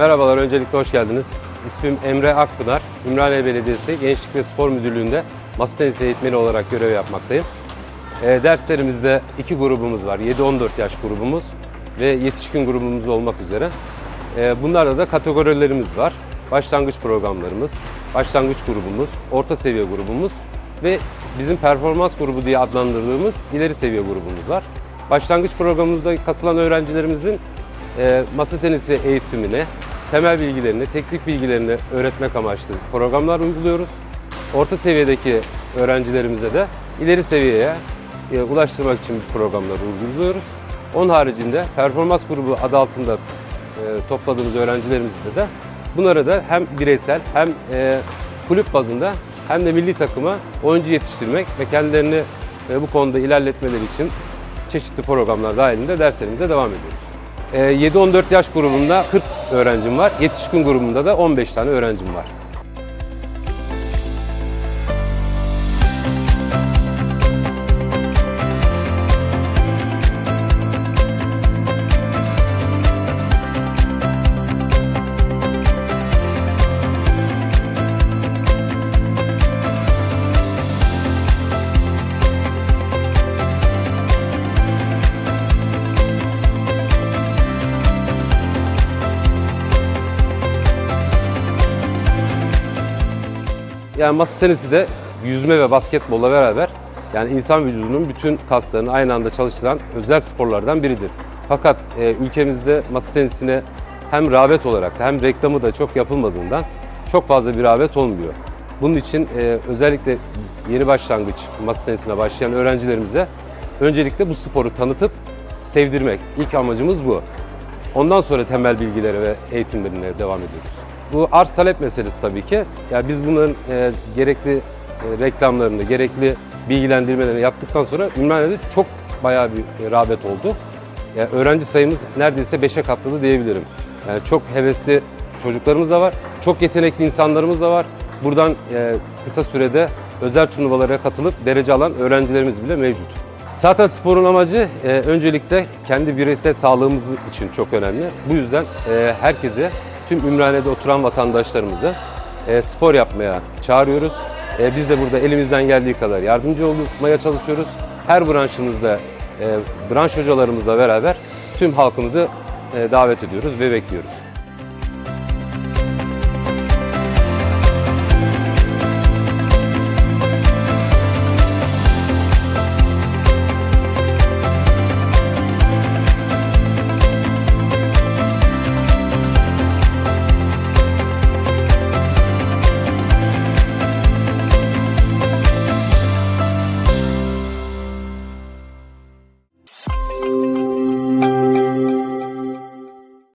Merhabalar, öncelikle hoş geldiniz. İsmim Emre Akpınar. Ümraniye Belediyesi Gençlik ve Spor Müdürlüğü'nde masa tenisi eğitmeni olarak görev yapmaktayım. E, derslerimizde iki grubumuz var. 7-14 yaş grubumuz ve yetişkin grubumuz olmak üzere. E, bunlarda da kategorilerimiz var. Başlangıç programlarımız, başlangıç grubumuz, orta seviye grubumuz ve bizim performans grubu diye adlandırdığımız ileri seviye grubumuz var. Başlangıç programımızda katılan öğrencilerimizin e, masa tenisi eğitimine, temel bilgilerini, teknik bilgilerini öğretmek amaçlı programlar uyguluyoruz. Orta seviyedeki öğrencilerimize de ileri seviyeye e, ulaştırmak için programlar uyguluyoruz. Onun haricinde performans grubu adı altında e, topladığımız öğrencilerimizde de bunlara da hem bireysel hem e, kulüp bazında hem de milli takıma oyuncu yetiştirmek ve kendilerini e, bu konuda ilerletmeleri için çeşitli programlar dahilinde derslerimize devam ediyoruz. E, 7-14 yaş grubunda 40 öğrencim var. Yetişkin grubunda da 15 tane öğrencim var. Yani masa tenisi de yüzme ve basketbolla beraber yani insan vücudunun bütün kaslarını aynı anda çalıştıran özel sporlardan biridir. Fakat e, ülkemizde masa tenisine hem rağbet olarak da hem reklamı da çok yapılmadığından çok fazla bir rağbet olmuyor. Bunun için e, özellikle yeni başlangıç masa tenisine başlayan öğrencilerimize öncelikle bu sporu tanıtıp sevdirmek. İlk amacımız bu. Ondan sonra temel bilgilere ve eğitimlerine devam ediyoruz. Bu arz talep meselesi tabii ki. Ya biz bunların e, gerekli e, reklamlarını, gerekli bilgilendirmelerini yaptıktan sonra Ümraniye'de çok bayağı bir e, rağbet oldu. Ya öğrenci sayımız neredeyse 5'e katladı diyebilirim. Yani çok hevesli çocuklarımız da var, çok yetenekli insanlarımız da var. Buradan e, kısa sürede özel turnuvalara katılıp derece alan öğrencilerimiz bile mevcut. Zaten sporun amacı e, öncelikle kendi bireysel sağlığımız için çok önemli. Bu yüzden e, herkese, tüm Ümraniye'de oturan vatandaşlarımıza e, spor yapmaya çağırıyoruz. E, biz de burada elimizden geldiği kadar yardımcı olmaya çalışıyoruz. Her branşımızda e, branş hocalarımızla beraber tüm halkımızı e, davet ediyoruz ve bekliyoruz.